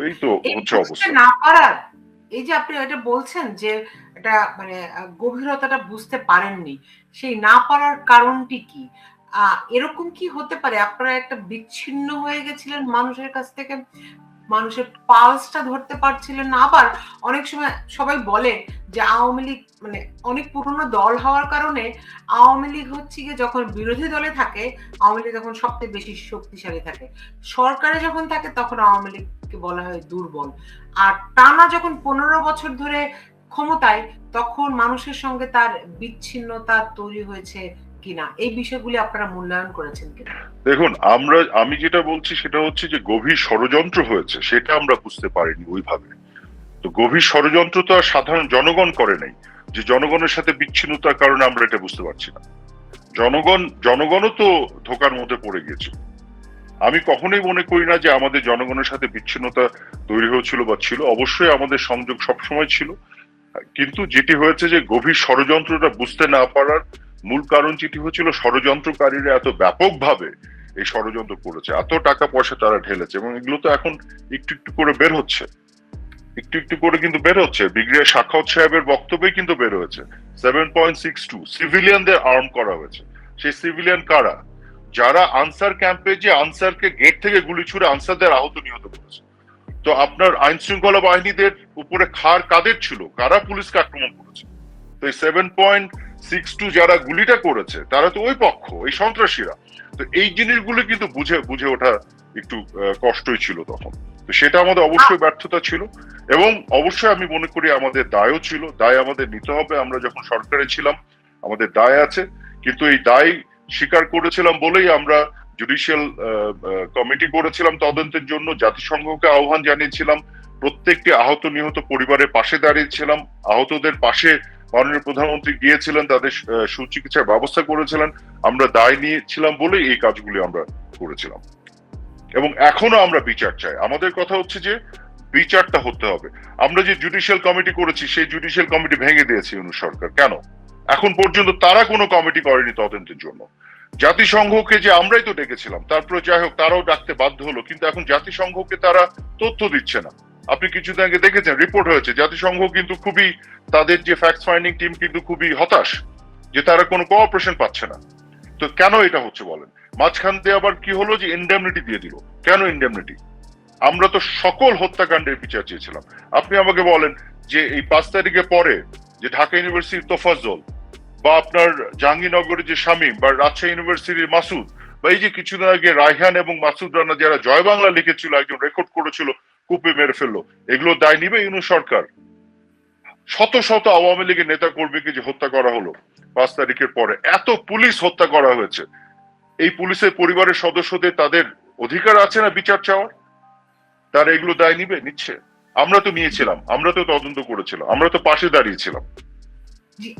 এই তো হচ্ছে অবস্থা। না পারার এই যে আপনি এটা বলছেন যে এটা মানে গভীরতাটা বুঝতে পারেননি সেই না পারার কারণটি কি? এরকম কি হতে পারে? আপনারা একটা বিচ্ছিন্ন হয়ে গেছিলেন মানুষের কাছ থেকে মানুষের পালসটা ধরতে পারছিলেন না আবার অনেক সময় সবাই বলে যে আওয়ামী লীগ মানে অনেক পুরনো দল হওয়ার কারণে আওয়ামী লীগ হচ্ছে গিয়ে যখন বিরোধী দলে থাকে আওয়ামী লীগ তখন সবচেয়ে বেশি শক্তিশালী থাকে। সরকারে যখন থাকে তখন আওয়ামী লীগকে বলা হয় দুর্বল। আর টানা যখন পনেরো বছর ধরে ক্ষমতায়, তখন মানুষের সঙ্গে তার বিচ্ছিন্নতা তৈরি হয়েছে কিনা? এই বিষয়গুলি আপনারা মূল্যায়ন করেছেন কিনা? দেখুন, আমরা, আমি যেটা বলছি সেটা হচ্ছে যে গভীর ষড়যন্ত্র হয়েছে, সেটা আমরা বুঝতে পারিনি ওইভাবে। তো গভীর ষড়যন্ত্র তো আর সাধারণ জনগণ করে নাই, যে জনগণের সাথে বিচ্ছিন্নতার কারণে আমরা এটা বুঝতে পারছি না। জনগণ, জনগণও তো ধোকার মধ্যে পড়ে গিয়েছে আমি কখনোই মনে করি না যে আমাদের জনগণের সাথে বিচ্ছিন্নতা তৈরি হয়েছিল বা ছিল। অবশ্যই আমাদের সংযোগ সবসময় ছিল। কিন্তু যেটি হয়েছে যে গভীর ষড়যন্ত্রটা বুঝতে না পারার মূল কারণ যেটি হচ্ছিল ষড়যন্ত্রকারীরা এত ব্যাপকভাবে এই ষড়যন্ত্র করেছে। এত টাকা পয়সা তারা ঢেলেছে এবং এগুলো তো এখন একটু একটু করে বের হচ্ছে। একটু একটু করে কিন্তু বের হচ্ছে। ব্রিগেডিয়ার সাখাওয়াত সাহেবের বক্তব্যে কিন্তু বের হয়েছে। সেভেন পয়েন্ট সিক্স টু সিভিলিয়ানদের আর্ম করা হয়েছে। সেই সিভিলিয়ান কারা? যারা আনসার ক্যাম্পে যে আনসারকে গেট থেকে গুলি ছুড়ে আনসারদের আহত নিহত করেছে। তো আপনার আইন শৃঙ্খলা বাহিনীদের উপরে খার কাদের ছিল? কারা পুলিশকে আক্রমণ করেছে? তো এই সেভেন পয়েন্ট সিক্স টু যারা গুলিটা করেছে, তারা তো ওই পক্ষ, এই সন্ত্রাসীরা। তো এই জিনিসগুলো কিন্তু বুঝে বুঝে ওঠা একটু কষ্টই ছিল তখন। তো সেটা আমাদের অবশ্যই ব্যর্থতা ছিল এবং অবশ্যই আমি মনে করি আমাদের দায়ও ছিল। দায় আমাদের নিতে হবে। আমরা যখন সরকারে ছিলাম, আমাদের দায় আছে। কিন্তু এই দায় স্বীকার করেছিলাম বলেই আমরা জুডিশিয়াল কমিটি করেছিলাম তদন্তের জন্য। জাতিসংঘকে আহ্বান জানিয়েছিলাম। প্রত্যেকটি আহত নিহত পরিবারের পাশে দাঁড়িয়েছিলাম। আহতদের পাশে মাননীয় প্রধানমন্ত্রী গিয়েছিলেন, তাদের সুচিকিৎসার ব্যবস্থা করেছিলেন। আমরা দায় নিয়েছিলাম বলেই এই কাজগুলি আমরা করেছিলাম। এবং এখনও আমরা বিচার চাই। আমাদের কথা হচ্ছে যে বিচারটা হতে হবে। আমরা যে জুডিশিয়াল কমিটি করেছি, সেই জুডিশিয়াল কমিটি ভেঙে দিয়েছে ইউনু সরকার। কেন? এখন পর্যন্ত তারা কোনো কমিটি করেনি তদন্তের জন্য। জাতিসংঘকে যে আমরাই তো ডেকেছিলাম তারপরে যাই হোক, তারাও ডাকতে বাধ্য হলো, কিন্তু এখন জাতিসংঘকে তারা তথ্য দিচ্ছে না। আপনি কিছুদিন আগে দেখেছেন রিপোর্ট হয়েছে, জাতিসংঘ কিন্তু খুবই তাদের যে ফ্যাক্ট ফাইন্ডিং টিম কিন্তু খুবই হতাশ, যে তারা কোনো কোঅপারেশন পাচ্ছে না। তো কেন এটা হচ্ছে বলেন? মাঝখান দিয়ে আবার কি হলো যে ইন্ডেমনিটি দিয়ে দিল। কেন ইন্ডেমনিটি আমরা তো সকল হত্যাকাণ্ডের বিচার চেয়েছিলাম। আপনি আমাকে বলেন যে এই পাঁচ তারিখে পরে যে ঢাকা ইউনিভার্সিটির তোফাজ্জল বা আপনার জাহাঙ্গীরনগরের যে শামীম বা রাজশাহী ইউনিভার্সিটির মাসুদ, বা এই যে কিছুদিন আগে রায়হান এবং মাসুদ রানা যারা জয় বাংলা লিখেছিল, একজন রেকর্ড করেছিল, কুপে মেরে ফেলল, এগুলো দায় নিবে ইউনু সরকার? শত শত আওয়ামী লীগের নেতা কর্মীকে যে হত্যা করা হলো পাঁচ তারিখের পরে, এত পুলিশ হত্যা করা হয়েছে। এই পুলিশের পরিবারের সদস্যদের তাদের অধিকার আছে না বিচার চাওয়ার? তারা এগুলো দায় নিবে? নিচ্ছে। আমরা তো নিয়েছিলাম, আমরা তো তদন্ত করেছিলাম, আমরা তো পাশে দাঁড়িয়েছিলাম।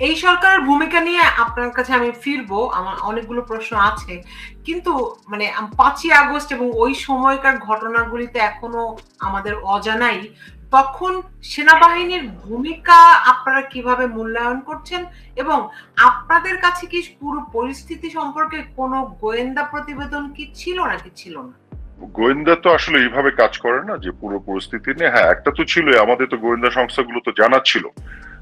এই সরকারের ভূমিকা নিয়ে আপনার কাছে আমি ফিরবো, আমার অনেকগুলো প্রশ্ন আছে। কিন্তু মানে পাঁচই আগস্ট এবং ওই সময়কার ঘটনাগুলিতে এখনও আমাদের অজানাই তখন সেনাবাহিনীর ভূমিকা আপনারা কীভাবে মূল্যায়ন করছেন এবং আপনাদের কাছে কি পুরো পরিস্থিতি সম্পর্কে কোনো গোয়েন্দা প্রতিবেদন কি ছিল নাকি ছিল না? গোয়েন্দা তো আসলে এইভাবে কাজ করে না যে পুরো পরিস্থিতি নিয়ে। হ্যাঁ একটা তো ছিল আমাদের তো গোয়েন্দা সংস্থাগুলো তো জানাচ্ছিল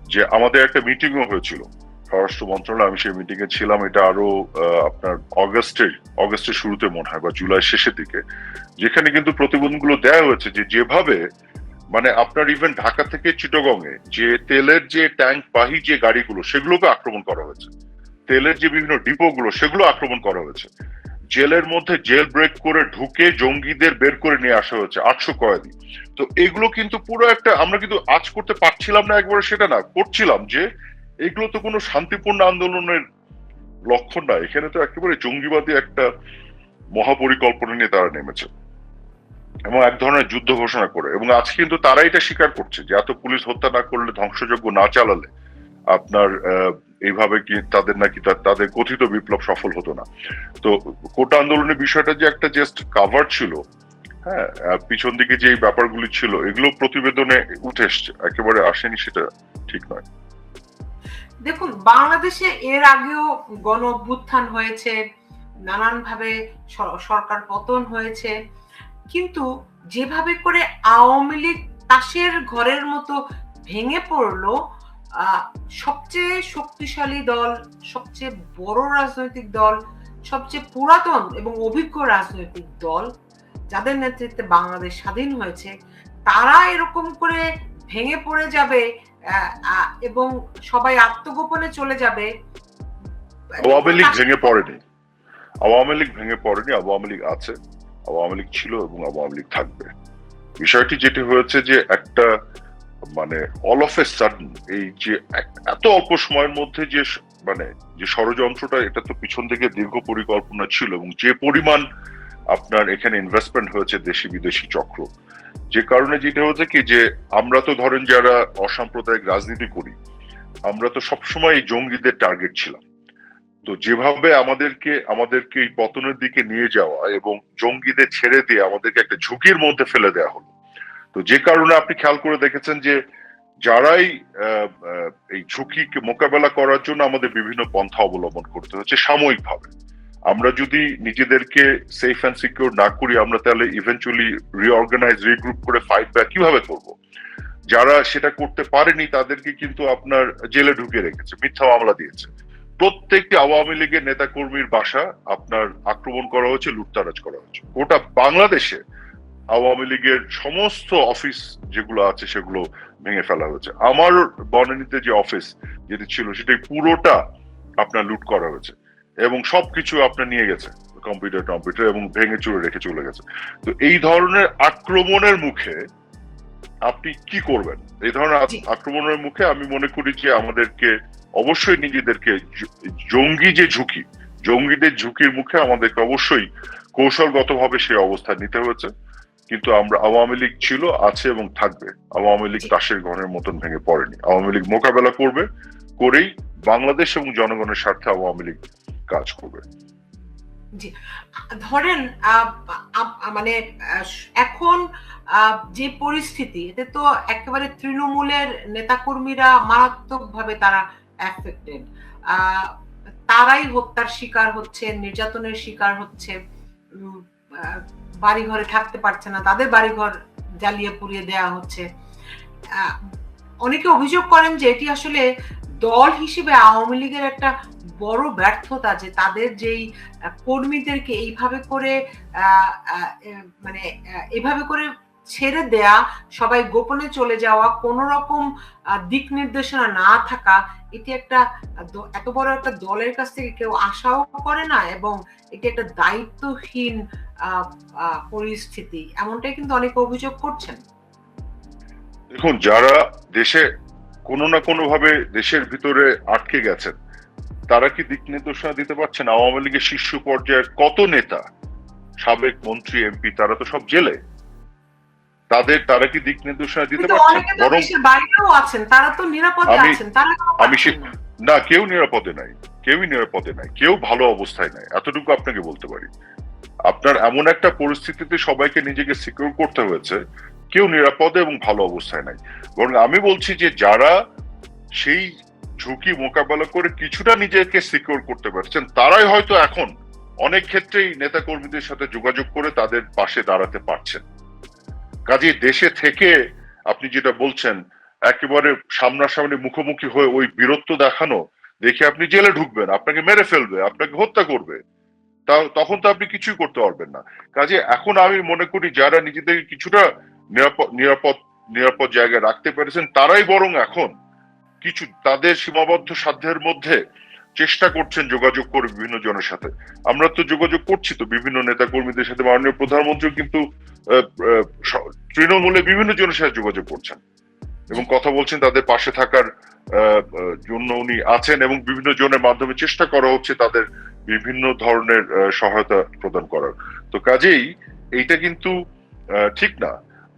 যে আমাদের একটা মিটিংও হয়েছিল। স্বরাষ্ট্র মন্ত্রণালয়, আমি সেই মিটিং এ ছিলাম। এটা আরও আপনার অগস্টের অগস্টের শুরুতে মনে হয়, বা জুলাই শেষের দিকে। যেখানে কিন্তু প্রতিবেদনগুলো দেওয়া হয়েছে যে যেভাবে মানে আপনার ইভেন ঢাকা থেকে চিটগং এ যে তেলের যে ট্যাঙ্ক বাহী যে গাড়িগুলো, সেগুলোকে আক্রমণ করা হয়েছে। তেলের যে বিভিন্ন ডিপো গুলো সেগুলো আক্রমণ করা হয়েছে। জেলের মধ্যে জেল ব্রেক করে ঢুকে জঙ্গিদের বের করে নিয়ে আসা হয়েছে আটশো কয়েদি। তো এগুলো কিন্তু পুরো একটা, আমরা কিন্তু আজ করতে পারছিলাম না একবারে সেটা না, করছিলাম যে এগুলো তো কোনো শান্তিপূর্ণ আন্দোলনের লক্ষণ না, এখানে তো একেবারে জঙ্গিবাদী একটা মহাপরিকল্পনা নিয়ে তারা নেমেছে এবং এক ধরনের যুদ্ধ ঘোষণা করে এবং আজ কিন্তু তারা এটা স্বীকার করছে যে এত পুলিশ হত্যা না করলে, ধ্বংসযজ্ঞ না চালালে আপনার এইভাবে কি তাদের নাকি তাদের কথিত বিপ্লব সফল হতো না। তো কোটা আন্দোলনের বিষয়টা যে একটা জাস্ট কাভার ছিল হ্যাঁ পিছন দিকে যে ব্যাপারগুলি ছিল, এগুলো প্রতিবেদনে উঠে এসছে, একেবারে আসেনি সেটা ঠিক নয়। দেখুন, বাংলাদেশে এর আগেও গণ অভ্যুত্থান হয়েছে, নানানভাবে সরকার পতন হয়েছে, কিন্তু যেভাবে করে আওয়ামী লীগ তাসের ঘরের মতো ভেঙে পড়ল সবচেয়ে শক্তিশালী দল সবচেয়ে বড় রাজনৈতিক দল সবচেয়ে পুরাতন এবং অভিজ্ঞ রাজনৈতিক দল যাদের নেতৃত্বে বাংলাদেশ স্বাধীন হয়েছে তারা এরকম করে ভেঙে পড়ে যাবে এবং সবাই আত্মগোপনে চলে যাবে। আওয়ামী লীগ ভেঙে পড়েনি। আওয়ামী লীগ ভেঙে পড়েনি আওয়ামী লীগ আছে আওয়ামী লীগ ছিল এবং আওয়ামী লীগ থাকবে। বিষয়টি যেটি হয়েছে যে একটা মানে অল অফ এ সাডেন এই যে এত অল্প সময়ের মধ্যে যে মানে যে ষড়যন্ত্রটা, এটা তো পিছন থেকে দীর্ঘ পরিকল্পনা ছিল এবং যে পরিমাণ আপনার এখানে ইনভেস্টমেন্ট হয়েছে দেশি বিদেশি চক্র, যে কারণে যেটা হচ্ছে কি যে আমরা তো ধরেন যারা অসাম্প্রদায়িক রাজনীতি করি, আমরা তো সবসময় জঙ্গিদের টার্গেট ছিলাম। তো যেভাবে আমাদেরকে আমাদেরকে এই পতনের দিকে নিয়ে যাওয়া এবং জঙ্গিদের ছেড়ে দিয়ে আমাদেরকে একটা ঝুঁকির মধ্যে ফেলে দেওয়া হলো তো যে কারণে আপনি খেয়াল করে দেখেছেন যে যারাই এই ঝুঁকিকে মোকাবেলা করার জন্য আমাদের বিভিন্ন পন্থা অবলম্বন করতে হচ্ছে সাময়িকভাবে। আমরা যদি নিজেদেরকে সেফ অ্যান্ড সিকিউর না করি, আমরা তাহলে ইভেন্চুয়ালি রিঅর্গানাইজ রিগ্রুপ করে ফাইট ব্যাক কীভাবে করব? যারা সেটা করতে পারেনি, তাদেরকে কিন্তু আপনার জেলে ঢুকিয়ে রেখেছে, মিথ্যা মামলা দিয়েছে। প্রত্যেকটি আওয়ামী লীগের নেতাকর্মীর বাসা আপনার আক্রমণ করা হয়েছে, লুটতারাজ করা হয়েছে। গোটা বাংলাদেশে আওয়ামী লীগের সমস্ত অফিস যেগুলো আছে সেগুলো ভেঙে ফেলা হয়েছে। আমার বনানীতে যে অফিস যেটি ছিল সেটাই পুরোটা আপনার লুট করা হয়েছে এবং সবকিছু আপনার নিয়ে গেছে কম্পিউটার কম্পিউটার এবং ভেঙে চুরে রেখে চলে গেছে। তো এই ধরনের আক্রমণের মুখে আপনি কি করবেন? এই ধরনের আক্রমণের মুখে আমি মনে করি যে আমাদেরকে অবশ্যই নিজেদেরকে জঙ্গি যে ঝুঁকি জঙ্গিদের ঝুঁকির মুখে আমাদেরকে অবশ্যই কৌশলগতভাবে সেই অবস্থান নিতে হয়েছে। কিন্তু আমরা আওয়ামী লীগ ছিল আছে এবং থাকবে। আওয়ামী লীগ তাসের ঘরের মতন ভেঙে পড়েনি। আওয়ামী লীগ মোকাবেলা করবে করেই বাংলাদেশ এবং জনগণের স্বার্থে আওয়ামী লীগ কাজ করবে। ধরেন মানে এখন যে পরিস্থিতি এতে তো একেবারে তৃণমূলের নেতাকর্মীরা মারাত্মকভাবে তারা অ্যাফেক্টেড তারাই হত্যার শিকার হচ্ছে নির্যাতনের শিকার হচ্ছে উম, ঘরে থাকতে পারছে না তাদের বাড়িঘর জ্বালিয়ে পুড়িয়ে দেয়া হচ্ছে। অনেকে অভিযোগ করেন যে এটি আসলে দল হিসেবে আওয়ামী লীগের একটা বড় ব্যর্থতা যে তাদের যেই কর্মীদেরকে এইভাবে করে মানে এভাবে করে ছেড়ে দেয়া, সবাই গোপনে চলে যাওয়া কোন রকম দিক নির্দেশনা না থাকা, এটি একটা এত বড় একটা দলের কাছ থেকে কেউ আশাও করে না এবং এটি একটা দায়িত্বহীন পরিস্থিতি। এমনটাই কিন্তু অনেকে অভিযোগ করছেন। দেখুন, যারা দেশে কোনো না কোনো ভাবে দেশের ভিতরে আটকে গেছেন, তারা কি দিক নির্দেশনা দিতে পারছেন? আওয়ামী লীগের শীর্ষ পর্যায়ের কত নেতা, সাবেক মন্ত্রী, এমপি, তারা তো সব জেলে। তাদের তারা কি দিক নির্দেশনা দিতে পারছেন বরং বাইরেও আছেন তারা তো নিরাপদে আছেন তারা আমি না? কেউ নিরাপদে নাই কেউই নিরাপদে নাই কেউ ভালো অবস্থায় নাই এতটুকু আপনাকে বলতে পারি। আপনার এমন একটা পরিস্থিতিতে সবাইকে নিজেকে সিকিউর করতে হয়েছে কেউ নিরাপদে এবং ভালো অবস্থায় নাই। বরং আমি বলছি যে যারা সেই ঝুঁকি মোকাবেলা করে কিছুটা নিজেকে সিকিউর করতে পারছেন তারাই হয়তো এখন অনেক ক্ষেত্রেই নেতাকর্মীদের সাথে যোগাযোগ করে তাদের পাশে দাঁড়াতে পারছেন। কাজে দেশে থেকে আপনি যেটা বলছেন, একেবারে সামনাসামনি মুখোমুখি হয়ে ওই বীরত্ব দেখানো, দেখে আপনি জেলে ঢুকবেন, আপনাকে মেরে ফেলবে, আপনাকে হত্যা করবে, তা, তখন তো আপনি কিছুই করতে পারবেন না। কাজে এখন আমি মনে করি যারা নিজেদের কিছুটা নিরাপদ নিরাপদ নিরাপদ জায়গায় রাখতে পেরেছেন, তারাই বরং এখন কিছু তাদের সীমাবদ্ধ সাধ্যের মধ্যে চেষ্টা করছেন যোগাযোগ করে বিভিন্ন জনের সাথে। আমরা তো যোগাযোগ করছি তো বিভিন্ন নেতা কর্মীদের সাথে, মাননীয় প্রধানমন্ত্রী কিন্তু তৃণমূলে বিভিন্ন জনের সাথে যোগাযোগ করছেন এবং কথা বলছেন, তাদের পাশে থাকার জন্য উনি আছেন এবং বিভিন্ন জনের মাধ্যমে চেষ্টা করা হচ্ছে তাদের বিভিন্ন ধরনের সহায়তা প্রদান করার। তো কাজেই এইটা কিন্তু ঠিক না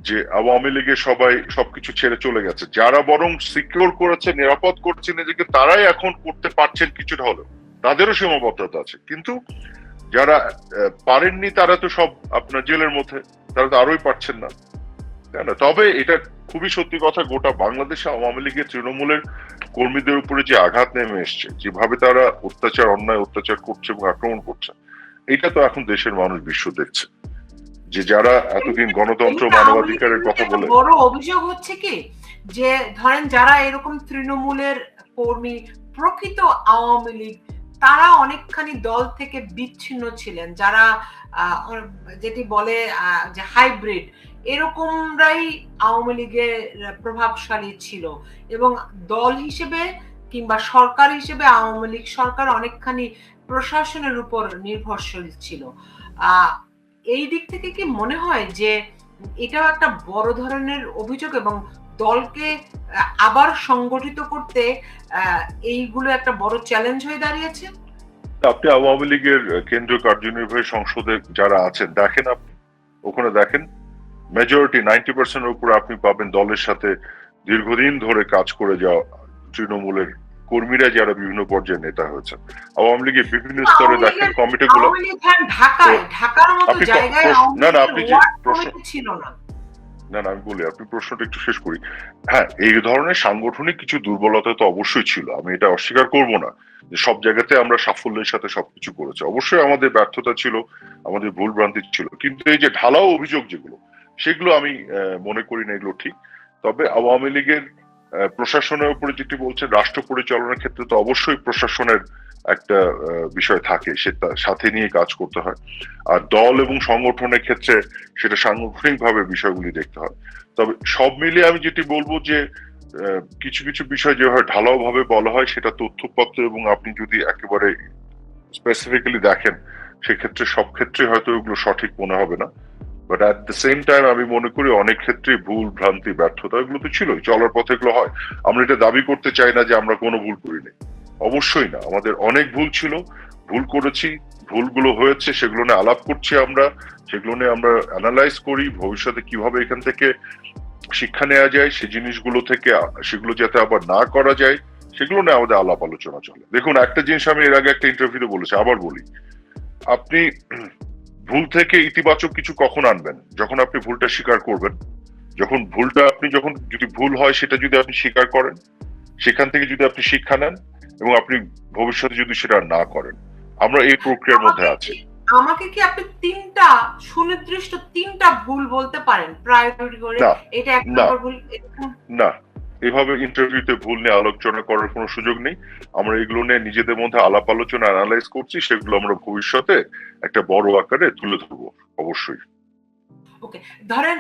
যে আওয়ামী লীগের সবাই সবকিছু ছেড়ে চলে গেছে। যারা বরং সিকিউর করেছে, নিরাপদ করছে নিজেকে, তারাই এখন করতে পারছেন কিছুটা হলেও। তাদেরও সীমাবদ্ধতা আছে। কিন্তু যারা পারেননি তারা তো সব আপনার জেলের মধ্যে। তারা তো আরোই পারছেন না। তাই না? তবে এটা খুবই সত্যি কথা গোটা বাংলাদেশে আওয়ামী লীগের তৃণমূলের কর্মীদের উপরে যে আঘাত নেমে এসছে যেভাবে তারা অত্যাচার অন্যায় অত্যাচার করছে এবং আক্রমণ করছে এটা তো এখন দেশের মানুষ বিশ্ব দেখছে। যে যারা এতদিন গণতন্ত্র মানবাধিকারের কথা বলে বড় অভিযোগ হচ্ছে কি? যে ধরেন যারা এরকম তৃণমূলের কর্মী প্রকৃত আওয়ামী লীগ তারা অনেকখানি দল থেকে বিচ্ছিন্ন ছিলেন, যারা যেটি বলে যে হাইব্রিড, এরকমরাই আওয়ামী লীগের প্রভাবশালী ছিল এবং দল হিসেবে কিংবা সরকার হিসেবে আওয়ামী লীগ সরকার অনেকখানি প্রশাসনের উপর নির্ভরশীল ছিল। এই দিক থেকে কি মনে হয় যে এটাও একটা বড় ধরনের অভিযোগ এবং দলকে আবার সংগঠিত করতে এইগুলো একটা বড় চ্যালেঞ্জ হয়ে দাঁড়িয়েছে? আপনি আওয়ামী লীগের কেন্দ্রীয় কার্যনির্বাহী সংসদে যারা আছেন দেখেন আপনি ওখানে দেখেন মেজরিটি নাইনটি পার্সেন্টের উপরে আপনি পাবেন দলের সাথে দীর্ঘদিন ধরে কাজ করে যাওয়া তৃণমূলের কর্মীরা যারা বিভিন্ন পর্যায়ে নেতা হয়েছে আওয়ামী লীগের বিভিন্ন স্তরে দেখেন কমিটিগুলো হ্যাঁ, না, না, আপনি যে প্রশ্ন- ছিল না। না না, আমি বলি, আপনি প্রশ্নটা একটু শেষ করি। হ্যাঁ এই ধরনের সাংগঠনিক কিছু দুর্বলতা তো অবশ্যই ছিল, আমি এটা অস্বীকার করব না যে সব জায়গাতে আমরা সাফল্যের সাথে সবকিছু করেছি। অবশ্যই আমাদের ব্যর্থতা ছিল, আমাদের ভুল ভ্রান্তি ছিল, কিন্তু এই যে ঢালাও অভিযোগ যেগুলো, সেগুলো আমি মনে করি না এগুলো ঠিক তবে আওয়ামী লীগের প্রশাসনের উপরে যেটি বলছেন, রাষ্ট্র পরিচালনার ক্ষেত্রে তো অবশ্যই প্রশাসনের একটা বিষয় থাকে, সেটা সাথে নিয়ে কাজ করতে হয়। আর দল এবং সংগঠনের ক্ষেত্রে সেটা সাংগঠনিক ভাবে বিষয়গুলি দেখতে হয়। তবে সব মিলিয়ে আমি যেটি বলব যে কিছু কিছু বিষয় যেভাবে ঢালাও ভাবে বলা হয়, সেটা তথ্যপত্র এবং আপনি যদি একেবারে স্পেসিফিক্যালি দেখেন, সেক্ষেত্রে সব ক্ষেত্রে হয়তো এগুলো সঠিক মনে হবে না। But at the same time আমি মনে করি অনেক ক্ষেত্রে ভুল, ভ্রান্তি, ব্যর্থতা এগুলো তো ছিলই, চলার পথে এগুলো হয়। আমরা এটা দাবি করতে চাই না যে আমরা কোনো ভুল করিনি। অবশ্যই না। আমাদের অনেক ভুল ছিল। ভুল করেছি, ভুলগুলো হয়েছে, সেগুলো নিয়ে আলাপ করছি আমরা। সেগুলো নিয়ে আমরা অ্যানালাইজ করি, ভবিষ্যতে কীভাবে এখান থেকে শিক্ষা নেওয়া যায়, সে জিনিসগুলো থেকে, সেগুলো যাতে আবার না করা যায়, সেগুলো নিয়ে আমাদের আলাপ আলোচনা চলে। দেখুন, একটা জিনিস আমি এর আগে একটা ইন্টারভিউতে বলেছি, আবার বলি। আপনি ভুল থেকে ইতিবাচক কিছু কখন আনবেন? যখন আপনি ভুলটা স্বীকার করবেন। যখন ভুলটা আপনি, যখন যদি ভুল হয়, সেটা যদি আপনি স্বীকার করেন, সেখান থেকে যদি আপনি শিক্ষা নেন এবং আপনি ভবিষ্যতে যদি সেটা না করেন আমরা এই প্রক্রিয়ার মধ্যে আছি। আমাকে কি আপনি তিনটা সুনির্দিষ্ট তিনটা ভুল বলতে পারেন প্রায়োরিটি করে? এটা এক নম্বর ভুল না? এভাবে ইন্টারভিউতে ভুল নিয়ে আলোচনা করার কোনো সুযোগ নেই। আমরা এগুলো নিয়ে নিজেদের মধ্যে আলাপ আলোচনা অ্যানালাইজ করছি সেগুলো আমরা ভবিষ্যতে একটা বড় আকারে তুলে ধরবো অবশ্যই। ধরেন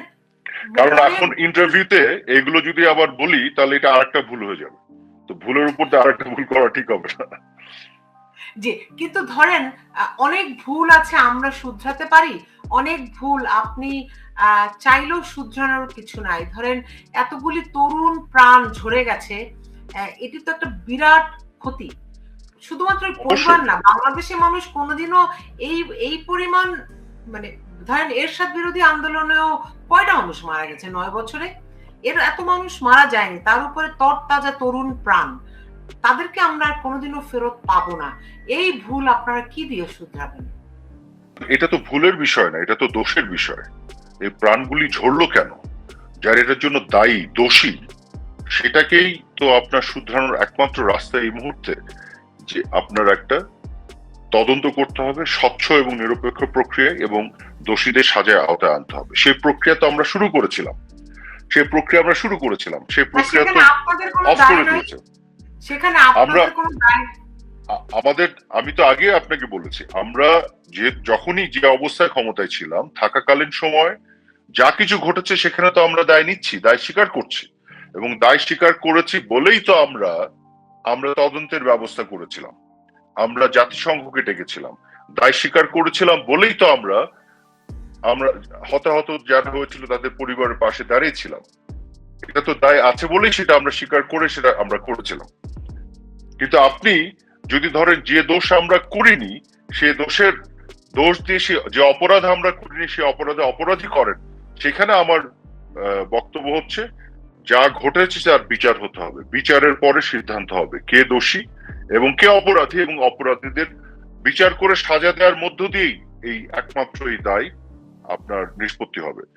কারণ এখন ইন্টারভিউতে এগুলো যদি আবার বলি তাহলে এটা আরেকটা ভুল হয়ে যাবে। তো ভুলের উপর দিয়ে আরেকটা ভুল করা ঠিক হবে না। জি কিন্তু ধরেন অনেক ভুল আছে আমরা শুধরাতে পারি অনেক ভুল আপনি চাইলেও শুধরানোর কিছু নাই। ধরেন এতগুলি তরুণ প্রাণ ঝরে গেছে এটি তো একটা বিরাট ক্ষতি। শুধুমাত্র পরিমাণ না বাংলাদেশের মানুষ কোনোদিনও এই এই পরিমাণ মানে ধরেন এরশাদ বিরোধী আন্দোলনেও কয়টা মানুষ মারা গেছে? নয় বছরে? এর এত মানুষ মারা যায়নি, তার উপরে তরতাজা তরুণ প্রাণ। তাদেরকে আমরা কোনোদিনও ফেরত পাবো না। এই ভুল আপনারা কি দিয়ে শুধরাবেন? এটা তো ভুলের বিষয় না, এটা তো দোষের বিষয়। এই প্রাণগুলি ঝরলো কেন? যার এটার জন্য দায়ী, দোষী, সেটাকেই তো আপনার শুধরানোর একমাত্র রাস্তা এই মুহূর্তে, যে আপনার একটা তদন্ত করতে হবে, স্বচ্ছ এবং নিরপেক্ষ প্রক্রিয়া এবং দোষীদের সাজায় আওতায় আনতে হবে। সেই প্রক্রিয়া তো আমরা শুরু করেছিলাম। সেই প্রক্রিয়া আমরা শুরু করেছিলাম। সেই প্রক্রিয়া তো অফ করে দিয়েছে সেখানে আপনাদের কোনো দায় আ- আমাদের আমি তো আগে আপনাকে বলেছি আমরা যে যখনই যে অবস্থায় ক্ষমতায় ছিলাম থাকাকালীন সময় যা কিছু ঘটেছে সেখানে তো আমরা দায় নিচ্ছি দায় স্বীকার করছি। এবং দায় স্বীকার করেছি বলেই তো আমরা আমরা তদন্তের ব্যবস্থা করেছিলাম। আমরা জাতিসংঘকে ডেকেছিলাম। দায় স্বীকার করেছিলাম বলেই তো আমরা আমরা হতাহত যারা হয়েছিল তাদের পরিবারের পাশে দাঁড়িয়েছিলাম এটা তো দায় আছে বলেই সেটা আমরা স্বীকার করে সেটা আমরা করেছিলাম। কিন্তু আপনি যদি ধরেন যে দোষ আমরা করিনি, সে দোষের দোষ দিয়ে সে যে অপরাধ আমরা করিনি, সে অপরাধে অপরাধী করেন, সেখানে আমার বক্তব্য হচ্ছে, যা ঘটেছে তার বিচার হতে হবে। বিচারের পরে সিদ্ধান্ত হবে কে দোষী এবং কে অপরাধী এবং অপরাধীদের বিচার করে সাজা দেওয়ার মধ্য দিয়েই এই একমাত্র এই দায়। আপনার নিষ্পত্তি হবে।